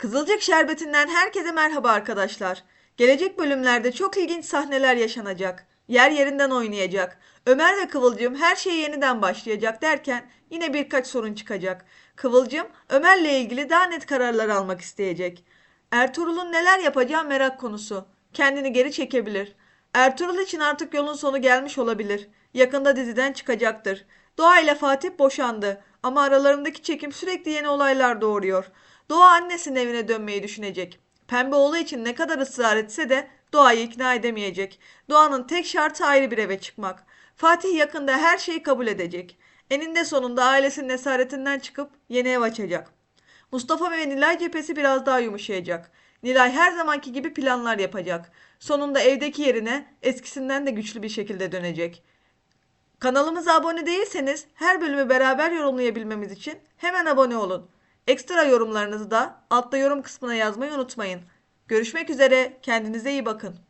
Kızılcık Şerbeti'nden herkese merhaba arkadaşlar. Gelecek bölümlerde çok ilginç sahneler yaşanacak. Yer yerinden oynayacak. Ömer ve Kıvılcım her şey yeniden başlayacak derken yine birkaç sorun çıkacak. Kıvılcım Ömer'le ilgili daha net kararlar almak isteyecek. Ertuğrul'un neler yapacağı merak konusu. Kendini geri çekebilir. Ertuğrul için artık yolun sonu gelmiş olabilir. Yakında diziden çıkacaktır. Doğa ile Fatih boşandı ama aralarındaki çekim sürekli yeni olaylar doğuruyor. Doğa annesinin evine dönmeyi düşünecek. Pembe oğlu için ne kadar ısrar etse de Doğa'yı ikna edemeyecek. Doğanın tek şartı ayrı bir eve çıkmak. Fatih yakında her şeyi kabul edecek. Eninde sonunda ailesinin esaretinden çıkıp yeni ev açacak. Mustafa ve Nilay cephesi biraz daha yumuşayacak. Nilay her zamanki gibi planlar yapacak. Sonunda evdeki yerine eskisinden de güçlü bir şekilde dönecek. Kanalımıza abone değilseniz her bölümü beraber yorumlayabilmemiz için hemen abone olun. Ekstra yorumlarınızı da altta yorum kısmına yazmayı unutmayın. Görüşmek üzere, kendinize iyi bakın.